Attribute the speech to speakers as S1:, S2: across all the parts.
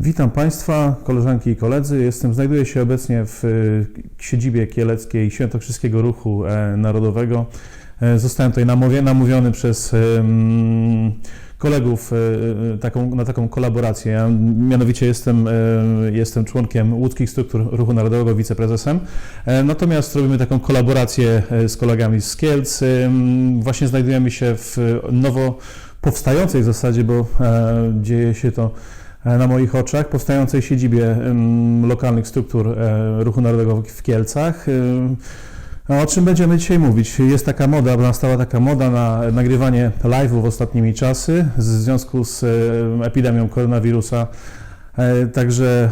S1: Witam Państwa, koleżanki i koledzy. Jestem, znajduję się obecnie w y, siedzibie kieleckiej Świętokrzyskiego Ruchu e, Narodowego. E, Zostałem tutaj namówiony, przez kolegów e, na taką kolaborację. Ja mianowicie jestem, e, jestem członkiem łódzkich struktur Ruchu Narodowego, wiceprezesem. E, Natomiast robimy taką kolaborację e, z kolegami z Kielc. Właśnie znajdujemy się w nowo powstającej w zasadzie, bo e, dzieje się to e, na moich oczach, powstającej siedzibie lokalnych struktur e, Ruchu Narodowego w Kielcach. A O czym będziemy dzisiaj mówić? Jest taka moda, nastała taka moda na nagrywanie live'ów ostatnimi czasy w związku z e, epidemią koronawirusa. E, Także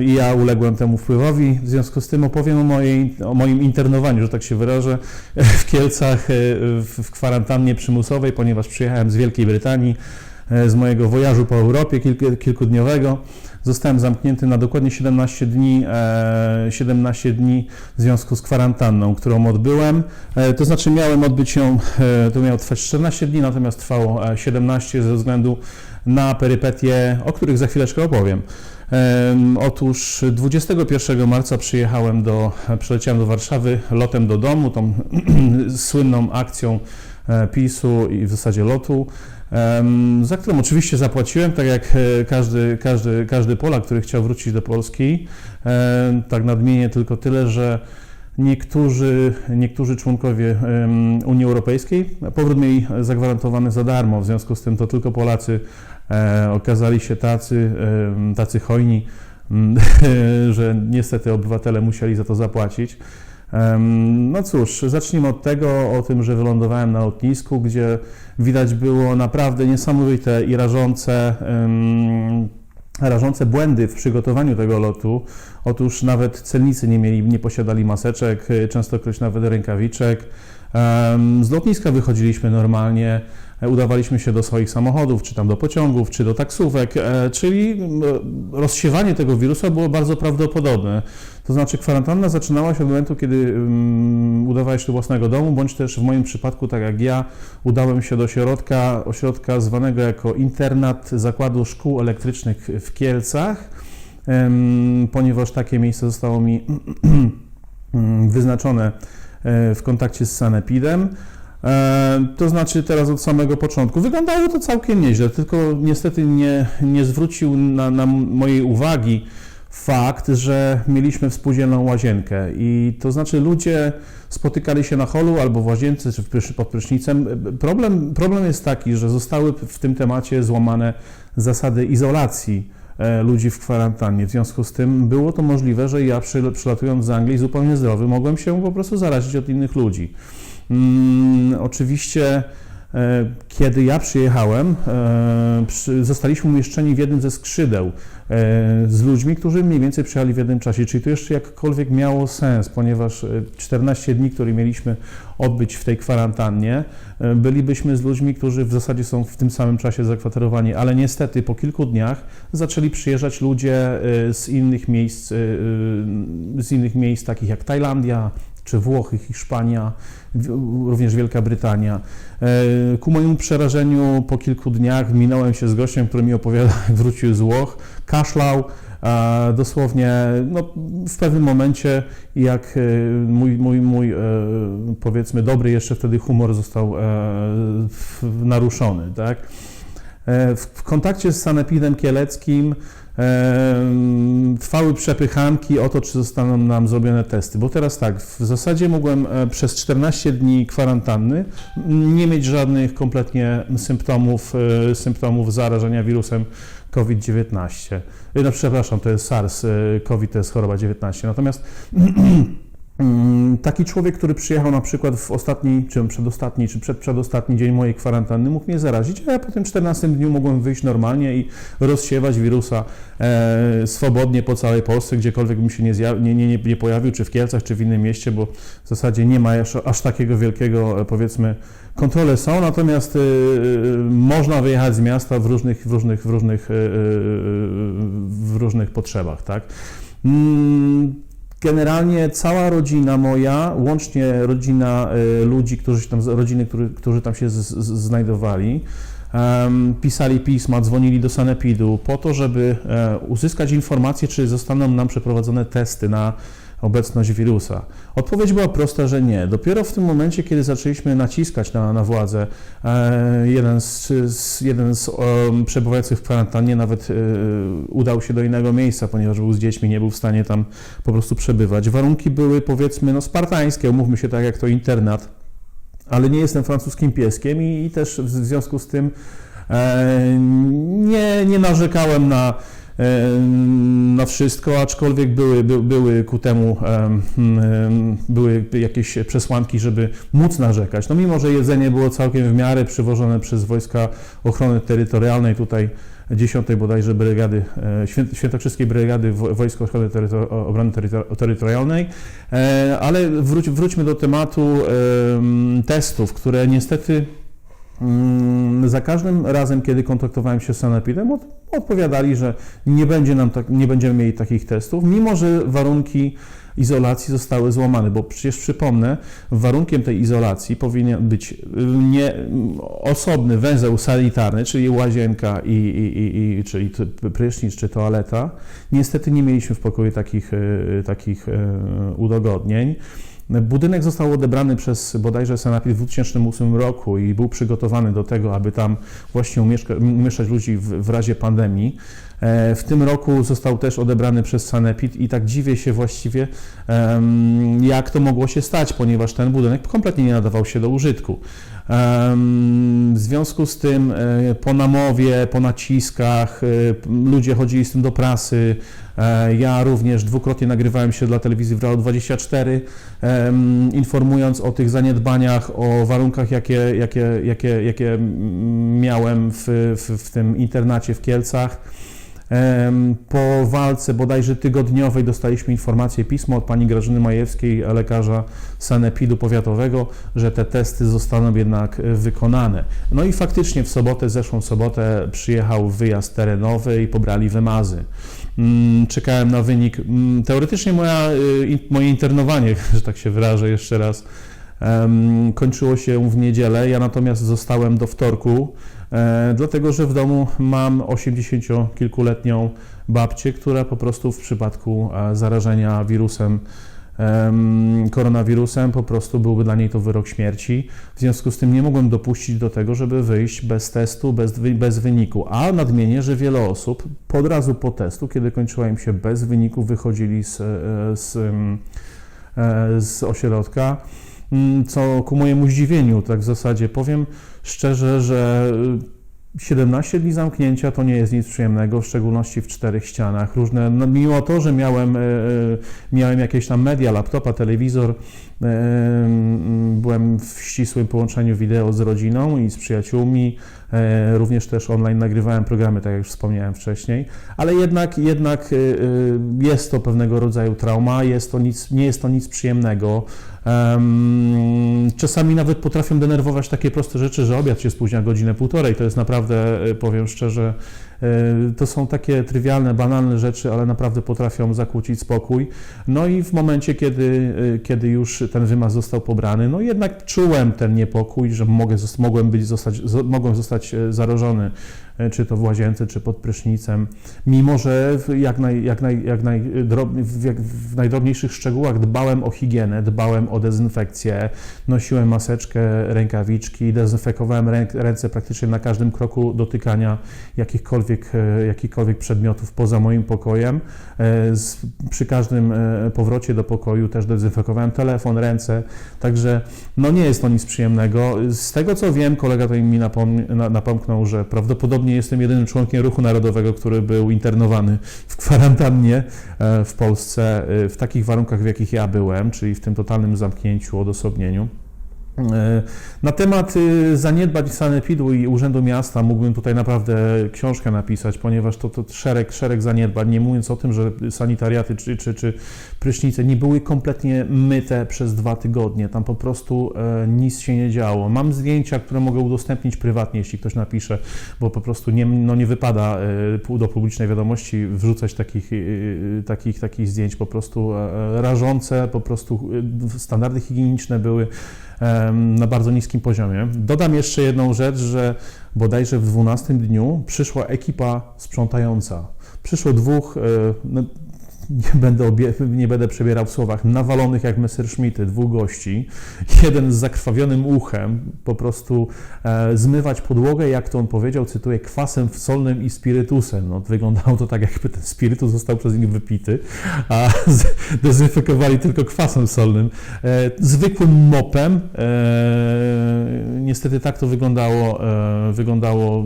S1: ja uległem temu wpływowi. W związku z tym opowiem o, mojej, o moim internowaniu, że tak się wyrażę, w Kielcach e, w, kwarantannie przymusowej, ponieważ przyjechałem z Wielkiej Brytanii, e, z mojego wojażu po Europie kilk, kilkudniowego. Zostałem zamknięty na dokładnie 17 dni, e, 17 dni w związku z kwarantanną, którą odbyłem. E, to znaczy miałem odbyć ją, e, to miało trwać 14 dni, natomiast trwało e, 17 ze względu na perypetie, o których za chwileczkę opowiem. Em, Otóż 21 marca przyjechałem do, przyleciałem do Warszawy lotem do domu, tą słynną akcją e, PiSu i w zasadzie lotu, za którą oczywiście zapłaciłem, tak jak e, każdy, każdy, każdy Polak, który chciał wrócić do Polski. Tak nadmienię tylko tyle, że niektórzy, niektórzy członkowie Unii Europejskiej powrót mieli zagwarantowany za darmo, w związku z tym to tylko Polacy e, okazali się tacy, tacy hojni, m, że niestety obywatele musieli za to zapłacić. No cóż, zacznijmy od tego, o tym, że wylądowałem na lotnisku, gdzie widać było naprawdę niesamowite i rażące, rażące błędy w przygotowaniu tego lotu. Otóż nawet celnicy nie mieli, nie posiadali maseczek, y, częstokroć nawet rękawiczek. Z lotniska wychodziliśmy normalnie, e, udawaliśmy się do swoich samochodów, czy tam do pociągów, czy do taksówek, e, czyli rozsiewanie tego wirusa było bardzo prawdopodobne. To znaczy kwarantanna zaczynała się od momentu, kiedy um, udawałeś do własnego domu, bądź też w moim przypadku, tak jak ja, udałem się do ośrodka, ośrodka zwanego jako internat Zakładu Szkół Elektrycznych w Kielcach, ponieważ takie miejsce zostało mi mm, wyznaczone e, w kontakcie z Sanepidem. E, To znaczy teraz od samego początku. Wyglądało to całkiem nieźle, tylko niestety nie, nie zwrócił na, na mojej uwagi fakt, że mieliśmy współdzielną łazienkę i to znaczy ludzie spotykali się na holu albo w łazience czy pod prysznicem. Problem, problem jest taki, że zostały w tym temacie złamane zasady izolacji e, ludzi w kwarantannie. W związku z tym było to możliwe, że ja przy, przylatując z Anglii zupełnie zdrowy mogłem się po prostu zarazić od innych ludzi. Mm, oczywiście kiedy ja przyjechałem, e, zostaliśmy umieszczeni w jednym ze skrzydeł e, z ludźmi, którzy mniej więcej przyjechali w jednym czasie. Czyli to jeszcze jakkolwiek miało sens, ponieważ e, 14 dni, które mieliśmy odbyć w tej kwarantannie, e, bylibyśmy z ludźmi, którzy w zasadzie są w tym samym czasie zakwaterowani, ale niestety po kilku dniach zaczęli przyjeżdżać ludzie e, z innych miejsc, e, e, z innych miejsc takich jak Tajlandia, czy Włochy, Hiszpania, również Wielka Brytania. E, Ku mojemu przerażeniu po kilku dniach minąłem się z gościem, który mi opowiadał, jak wrócił z Włoch, kaszlał, dosłownie no, w pewnym momencie, jak e, mój, mój, mój e, powiedzmy dobry jeszcze wtedy humor został naruszony, tak? E, W, kontakcie z Sanepidem Kieleckim em, trwały przepychanki o to, czy zostaną nam zrobione testy. Bo teraz tak, w zasadzie mogłem e, przez 14 dni kwarantanny nie mieć żadnych kompletnie symptomów, e, symptomów zarażenia wirusem COVID-19. E, No przepraszam, to jest SARS, e, COVID to jest choroba 19. Natomiast Taki człowiek, który przyjechał na przykład w ostatni, czy przedostatni, czy przedprzedostatni dzień mojej kwarantanny, mógł mnie zarazić, a ja po tym 14 dniu mogłem wyjść normalnie i rozsiewać wirusa e, swobodnie po całej Polsce, gdziekolwiek bym się nie, nie, nie, nie, pojawił, czy w Kielcach, czy w innym mieście, bo w zasadzie nie ma aż, aż takiego wielkiego, e, powiedzmy, kontrole są, natomiast e, e, można wyjechać z miasta w różnych, w różnych, w różnych, e, e, w różnych potrzebach, tak? Mm, Generalnie cała rodzina moja, łącznie rodzina e, ludzi, którzy tam, rodziny, którzy, którzy tam się z, z, znajdowali, pisali pisma, dzwonili do sanepidu po to, żeby e, uzyskać informacje, czy zostaną nam przeprowadzone testy na obecność wirusa? Odpowiedź była prosta, że nie. Dopiero w tym momencie, kiedy zaczęliśmy naciskać na, na władzę, e, jeden z, jeden z przebywających w kwarantannie nawet e, udał się do innego miejsca, ponieważ był z dziećmi, nie był w stanie tam po prostu przebywać. Warunki były powiedzmy no, spartańskie, umówmy się tak jak to internat, ale nie jestem francuskim pieskiem i, i też w związku z tym e, nie, nie narzekałem na, na wszystko, aczkolwiek były, by, były ku temu em, em, były jakieś przesłanki, żeby móc narzekać. No mimo, że jedzenie było całkiem w miarę przywożone przez Wojska Ochrony Terytorialnej, tutaj 10 bodajże brygady, e, świę- świętokrzyskiej brygady Wo- Wojsk Ochrony Terytor- Obrony Terytor- Terytorialnej, E, ale wróć, wróćmy do tematu em, testów, które niestety za każdym razem, kiedy kontaktowałem się z Sanepidem, od, odpowiadali, że nie, będzie nam tak, nie będziemy mieli takich testów, mimo że warunki izolacji zostały złamane, bo przecież przypomnę, warunkiem tej izolacji powinien być y, nie osobny węzeł sanitarny, czyli łazienka i, i, i, czyli prysznic czy toaleta. Niestety nie mieliśmy w pokoju takich, y, takich y, udogodnień. Budynek został odebrany przez bodajże Sanepid w 2008 roku i był przygotowany do tego, aby tam właśnie umieszczać ludzi w, w razie pandemii. E, W tym roku został też odebrany przez Sanepid i tak dziwię się właściwie, jak to mogło się stać, ponieważ ten budynek kompletnie nie nadawał się do użytku. W związku z tym e, po namowie, po naciskach e, ludzie chodzili z tym do prasy. Ja również dwukrotnie nagrywałem się dla telewizji w Real 24, em, informując o tych zaniedbaniach, o warunkach, jakie, jakie, jakie, jakie miałem w, w, w tym internacie w Kielcach. Po walce bodajże tygodniowej dostaliśmy informację, pismo od pani Grażyny Majewskiej, lekarza sanepidu powiatowego, że te testy zostaną jednak e, wykonane. No i faktycznie w sobotę, zeszłą sobotę przyjechał wyjazd terenowy i pobrali wymazy. Mm, Czekałem na wynik. Mm, Teoretycznie moja, in- moje internowanie, że tak się wyrażę jeszcze raz, kończyło się w niedzielę. Ja natomiast zostałem do wtorku, e, dlatego że w domu mam 80-kilkuletnią babcię, która po prostu w przypadku e, zarażenia wirusem, em, koronawirusem, po prostu byłby dla niej to wyrok śmierci. W związku z tym nie mogłem dopuścić do tego, żeby wyjść bez testu, bez, bez wyniku. A nadmienię, że wiele osób od razu po testu, kiedy kończyła im się bez wyniku, wychodzili z, e, z, z ośrodka. Mm, Co ku mojemu zdziwieniu, tak w zasadzie powiem szczerze, że y, 17 dni zamknięcia to nie jest nic przyjemnego, w szczególności w czterech ścianach. Różne, no, mimo to, że miałem, e, e, miałem jakieś tam media, laptopa, telewizor, e, mm, byłem w ścisłym połączeniu wideo z rodziną i z przyjaciółmi, również też online nagrywałem programy, tak jak już wspomniałem wcześniej, ale jednak, jednak jest to pewnego rodzaju trauma, jest to nic, nie jest to nic przyjemnego. Czasami nawet potrafią denerwować takie proste rzeczy, że obiad się spóźnia godzinę, półtorej. To jest naprawdę, e, powiem szczerze, to są takie trywialne, banalne rzeczy, ale naprawdę potrafią zakłócić spokój. No i w momencie, kiedy, e, kiedy już ten wymaz został pobrany, no jednak czułem ten niepokój, że mogę, mogłem, być, zostać, zo- mogłem zostać e, zarażony, e, czy to w łazience, czy pod prysznicem, mimo że w, jak, naj, jak, naj, jak naj, drob, w, jak w najdrobniejszych szczegółach dbałem o higienę, dbałem o dezynfekcję, nosiłem maseczkę, rękawiczki, dezynfekowałem ręce praktycznie na każdym kroku dotykania jakichkolwiek, e, jakichkolwiek przedmiotów poza moim pokojem. E, przy każdym e, powrocie do pokoju też dezynfekowałem telefon, ręce, także no nie jest to nic przyjemnego. Z tego co wiem, kolega tutaj mi napom- na- napomknął, że prawdopodobnie jestem jedynym członkiem ruchu narodowego, który był internowany w kwarantannie w Polsce w takich warunkach, w jakich ja byłem, czyli w tym totalnym zamknięciu, odosobnieniu. E, Na temat y, zaniedbań sanepidu i Urzędu Miasta mógłbym tutaj naprawdę książkę napisać, ponieważ to, to szereg, szereg zaniedbań, nie mówiąc o tym, że sanitariaty czy, czy, czy prysznice nie były kompletnie myte przez dwa tygodnie. Tam po prostu e, nic się nie działo. Mam zdjęcia, które mogę udostępnić prywatnie, jeśli ktoś napisze, bo po prostu nie, no nie wypada e, do publicznej wiadomości wrzucać takich, takich, takich zdjęć po prostu rażące, po prostu standardy higieniczne były na bardzo niskim poziomie. Dodam jeszcze jedną rzecz, że bodajże w 12 dniu przyszła ekipa sprzątająca. Przyszło dwóch, e, no, nie będę, obie, nie będę przebierał w słowach, nawalonych jak Messerschmitty, dwóch gości. Jeden z zakrwawionym uchem, po prostu e, zmywać podłogę, jak to on powiedział, cytuję, kwasem solnym i spirytusem. No, wyglądało to tak, jakby ten spirytus został przez nich wypity, a dezynfekowali tylko kwasem solnym. E, zwykłym mopem. E, niestety tak to wyglądało, e, wyglądało,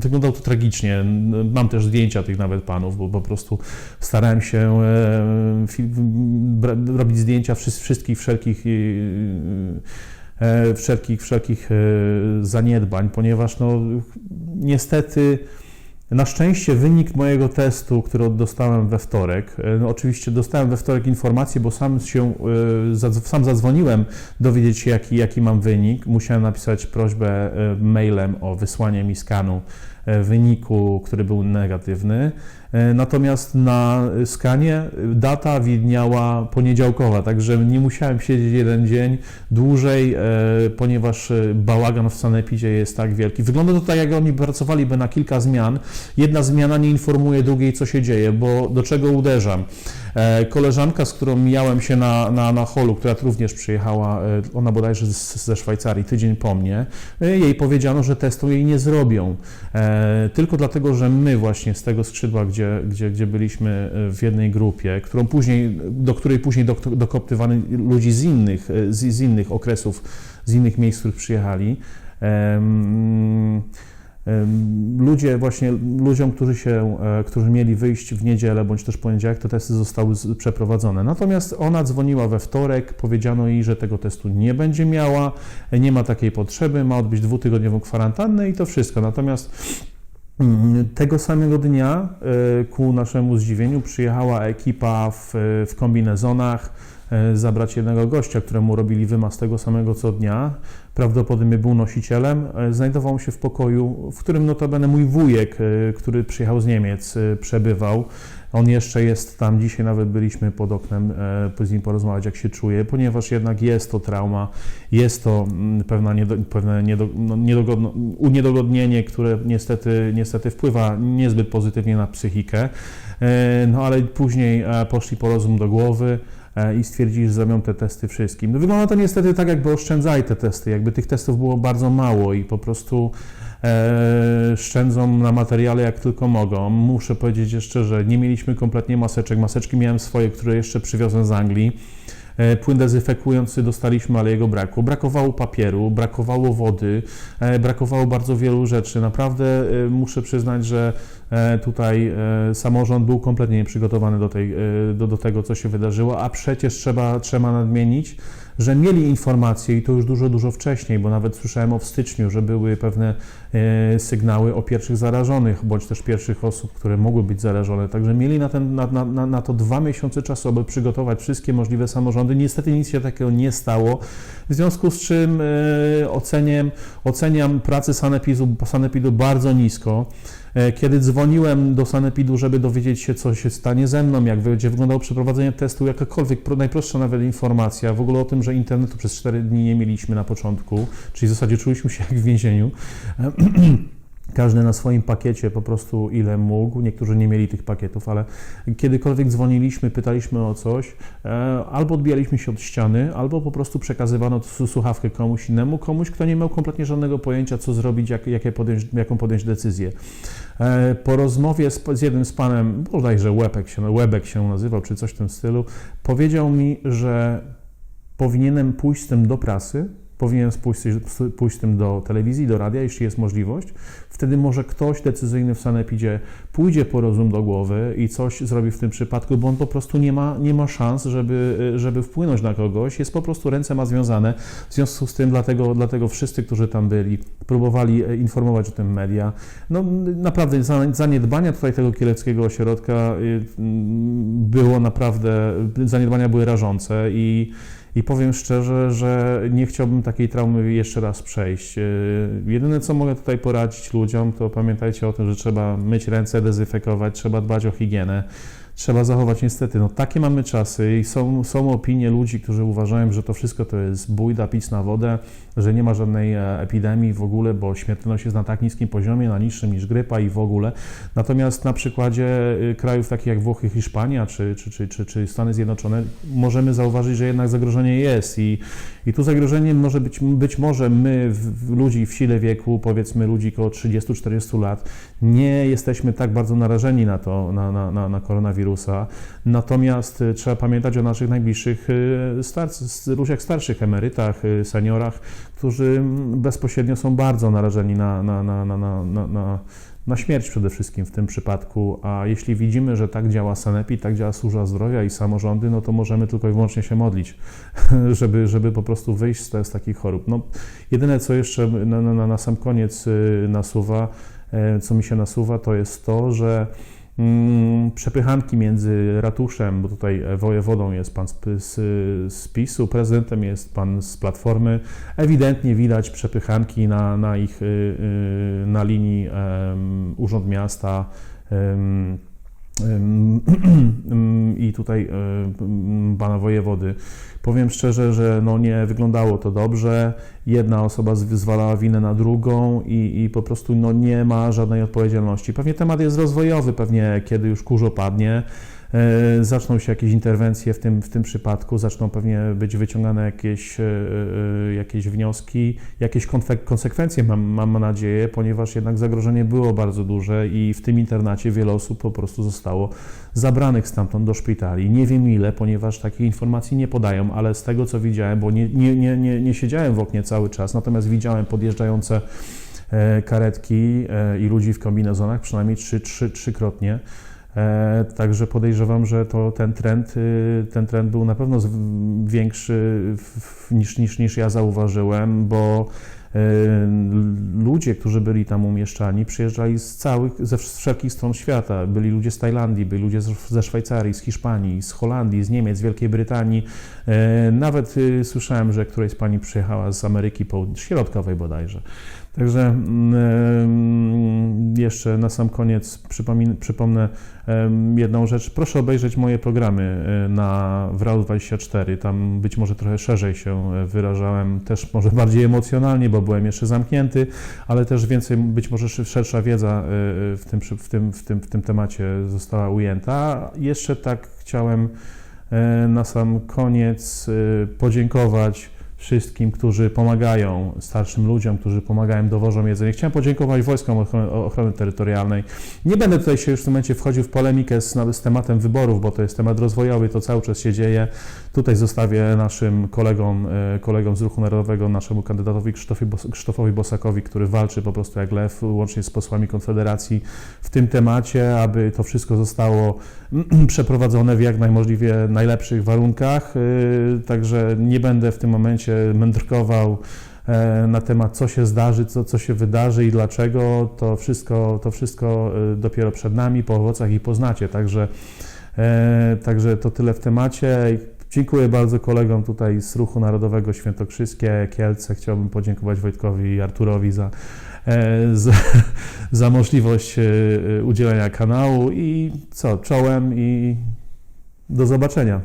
S1: wyglądało to tragicznie. Mam też zdjęcia tych nawet panów, bo po prostu starałem się e, robić zdjęcia wszy- wszystkich wszelkich e, wszelkich, wszelkich e, zaniedbań, ponieważ no, niestety na szczęście wynik mojego testu, który dostałem we wtorek, e, no oczywiście dostałem we wtorek informację, bo sam się, e, sam zadzwoniłem dowiedzieć się jaki, jaki mam wynik. Musiałem napisać prośbę e, mailem o wysłanie mi skanu wyniku, który był negatywny. E, Natomiast na skanie data widniała poniedziałkowa, także nie musiałem siedzieć jeden dzień dłużej, e, ponieważ e, bałagan w sanepidzie jest tak wielki. Wygląda to tak, jak oni pracowaliby na kilka zmian. Jedna zmiana nie informuje drugiej, co się dzieje, bo do czego uderzam? E, Koleżanka, z którą mijałem się na, na, na holu, która również przyjechała, e, ona bodajże z, ze Szwajcarii, tydzień po mnie, e, jej powiedziano, że testu jej nie zrobią. Tylko dlatego, że my właśnie z tego skrzydła, gdzie, gdzie, gdzie byliśmy w jednej grupie, którą później, do której później dok- dokoptywano ludzi z innych, z, z innych okresów, z innych miejsc, z których przyjechali, em, ludzie właśnie, ludziom, którzy się, e, którzy mieli wyjść w niedzielę bądź też poniedziałek, te testy zostały przeprowadzone. Natomiast ona dzwoniła we wtorek, powiedziano jej, że tego testu nie będzie miała, nie ma takiej potrzeby, ma odbyć dwutygodniową kwarantannę i to wszystko. Natomiast mm, tego samego dnia e, ku naszemu zdziwieniu przyjechała ekipa w, w kombinezonach zabrać jednego gościa, któremu robili wymaz tego samego co dnia. Prawdopodobnie był nosicielem. E, Znajdował się w pokoju, w którym notabene mój wujek, e, który przyjechał z Niemiec, e, przebywał. On jeszcze jest tam, dzisiaj nawet byliśmy pod oknem, e, nim porozmawiać, jak się czuje, ponieważ jednak jest to trauma, jest to mm, niedo, pewne niedo, no, niedogodno, uniedogodnienie, które niestety, niestety wpływa niezbyt pozytywnie na psychikę. E, No ale później e, poszli po rozum do głowy e, i stwierdzili, że zrobią te testy wszystkim. No wygląda to niestety tak, jakby oszczędzali te testy, jakby tych testów było bardzo mało i po prostu e, szczędzą na materiale jak tylko mogą. Muszę powiedzieć jeszcze, że nie mieliśmy kompletnie maseczek. Maseczki miałem swoje, które jeszcze przywiozłem z Anglii. E, Płyn dezynfekujący dostaliśmy, ale jego brakło. Brakowało papieru, brakowało wody, e, brakowało bardzo wielu rzeczy. Naprawdę e, muszę przyznać, że tutaj samorząd był kompletnie nieprzygotowany do, tej, do, do tego, co się wydarzyło, a przecież trzeba, trzeba nadmienić, że mieli informacje i to już dużo, dużo wcześniej, bo nawet słyszałem o w styczniu, że były pewne sygnały o pierwszych zarażonych, bądź też pierwszych osób, które mogły być zarażone. Także mieli na, ten, na, na, na- to dwa miesiące czasu, aby przygotować wszystkie możliwe samorządy. Niestety nic się takiego nie stało, w związku z czym e, oceniam, oceniam pracę sanepidu, sanepidu bardzo nisko. E, Kiedy dzwoniłem do Sanepidu, żeby dowiedzieć się, co się stanie ze mną, jak będzie wyglądało przeprowadzenie testu, jakakolwiek, pro- najprostsza nawet informacja, w ogóle o tym, że internetu przez 4 dni nie mieliśmy na początku, czyli w zasadzie czuliśmy się jak w więzieniu. Każdy na swoim pakiecie po prostu ile mógł. Niektórzy nie mieli tych pakietów, ale kiedykolwiek dzwoniliśmy, pytaliśmy o coś, e, albo odbijaliśmy się od ściany, albo po prostu przekazywano słuchawkę komuś innemu, komuś, kto nie miał kompletnie żadnego pojęcia, co zrobić, jak, jakie podjąć, jaką podjąć decyzję. E, Po rozmowie z, z jednym z panem, bodajże Łebek się, Łebek się nazywał, czy coś w tym stylu, powiedział mi, że powinienem pójść z tym do prasy, powinienem pójść, pójść tym do telewizji, do radia, jeśli jest możliwość. Wtedy może ktoś decyzyjny w Sanepidzie pójdzie po rozum do głowy i coś zrobi w tym przypadku, bo on po prostu nie ma, nie ma szans, żeby, żeby wpłynąć na kogoś. Jest po prostu ręce ma związane. W związku z tym dlatego, dlatego wszyscy, którzy tam byli, próbowali e, informować o tym media. No naprawdę za- zaniedbania tutaj tego kieleckiego ośrodka y, było naprawdę, zaniedbania były rażące i i powiem szczerze, że nie chciałbym takiej traumy jeszcze raz przejść. Yy, Jedyne, co mogę tutaj poradzić ludziom, to pamiętajcie o tym, że trzeba myć ręce, dezynfekować, trzeba dbać o higienę, trzeba zachować niestety. No takie mamy czasy i są, są opinie ludzi, którzy uważają, że to wszystko to jest bójda, pić na wodę, że nie ma żadnej e, epidemii w ogóle, bo śmiertelność jest na tak niskim poziomie, na niższym niż grypa i w ogóle. Natomiast na przykładzie y, krajów takich jak Włochy, Hiszpania czy, czy, czy, czy, czy Stany Zjednoczone możemy zauważyć, że jednak zagrożenie jest i, i tu zagrożeniem może być, być może my, ludzi w sile wieku, powiedzmy ludzi około 30-40 lat, nie jesteśmy tak bardzo narażeni na to, na, na, na, na koronawirusa. Natomiast y, trzeba pamiętać o naszych najbliższych y, starc, ludziach starszych, emerytach, y, seniorach, którzy bezpośrednio są bardzo narażeni na, na, na, na, na, na, na śmierć przede wszystkim w tym przypadku, a jeśli widzimy, że tak działa Sanepid, tak działa służba zdrowia i samorządy, no to możemy tylko i wyłącznie się modlić, żeby, żeby po prostu wyjść z, z takich chorób. No, jedyne, co jeszcze na, na, na sam koniec nasuwa, e, co mi się nasuwa, to jest to, że przepychanki między ratuszem, bo tutaj wojewodą jest pan z, z, z PiSu, prezydentem jest pan z Platformy. Ewidentnie widać przepychanki na, na ich, y, y, na linii Urząd Miasta i tutaj pana wojewody. Powiem szczerze, że no nie wyglądało to dobrze. Jedna osoba zwalała winę na drugą i, i po prostu no nie ma żadnej odpowiedzialności. Pewnie temat jest rozwojowy, pewnie kiedy już kurz opadnie, e, zaczną się jakieś interwencje w tym, w tym przypadku, zaczną pewnie być wyciągane jakieś, e, e, jakieś wnioski, jakieś konsekwencje, mam, mam nadzieję, ponieważ jednak zagrożenie było bardzo duże i w tym internacie wiele osób po prostu zostało zabranych stamtąd do szpitali. Nie wiem ile, ponieważ takiej informacji nie podają, ale z tego co widziałem, bo nie, nie, nie, nie, nie siedziałem w oknie cały czas, natomiast widziałem podjeżdżające e, karetki e, i ludzi w kombinezonach przynajmniej trzy, trzy, trzykrotnie. E, także podejrzewam, że to ten trend, ten trend był na pewno większy niż, niż, niż ja zauważyłem, bo ludzie, którzy byli tam umieszczani, przyjeżdżali z całych, ze wszelkich stron świata. Byli ludzie z Tajlandii, byli ludzie ze Szwajcarii, z Hiszpanii, z Holandii, z Niemiec, z Wielkiej Brytanii. Nawet y, słyszałem, że któraś z pani przyjechała z Ameryki Środkowej bodajże. Także mm, jeszcze na sam koniec przypomnę jedną rzecz. Proszę obejrzeć moje programy e, na WRAL24. Tam być może trochę szerzej się e, wyrażałem, też może bardziej emocjonalnie, bo byłem jeszcze zamknięty, ale też więcej, być może szersza wiedza e, w tym, w tym, w tym, w tym temacie została ujęta. Jeszcze tak chciałem na sam koniec podziękować wszystkim, którzy pomagają starszym ludziom, którzy pomagają, dowożą jedzenie. Chciałem podziękować Wojskom Ochrony, Ochrony Terytorialnej. Nie będę tutaj się już w tym momencie wchodził w polemikę z, z tematem wyborów, bo to jest temat rozwojowy, to cały czas się dzieje. Tutaj zostawię naszym kolegom, e, kolegom z Ruchu Narodowego, naszemu kandydatowi Krzysztofowi Bosakowi, który walczy po prostu jak lew, łącznie z posłami Konfederacji w tym temacie, aby to wszystko zostało przeprowadzone w jak najmożliwie najlepszych warunkach. E, także nie będę w tym momencie mędrkował e, na temat, co się zdarzy, co, co się wydarzy i dlaczego. To wszystko, to wszystko dopiero przed nami, po owocach i poznacie. Także, także to tyle w temacie. Dziękuję bardzo kolegom tutaj z Ruchu Narodowego Świętokrzyskie, Kielce. Chciałbym podziękować Wojtkowi i Arturowi za, e, za, za możliwość e, udzielenia kanału i co, czołem i do zobaczenia.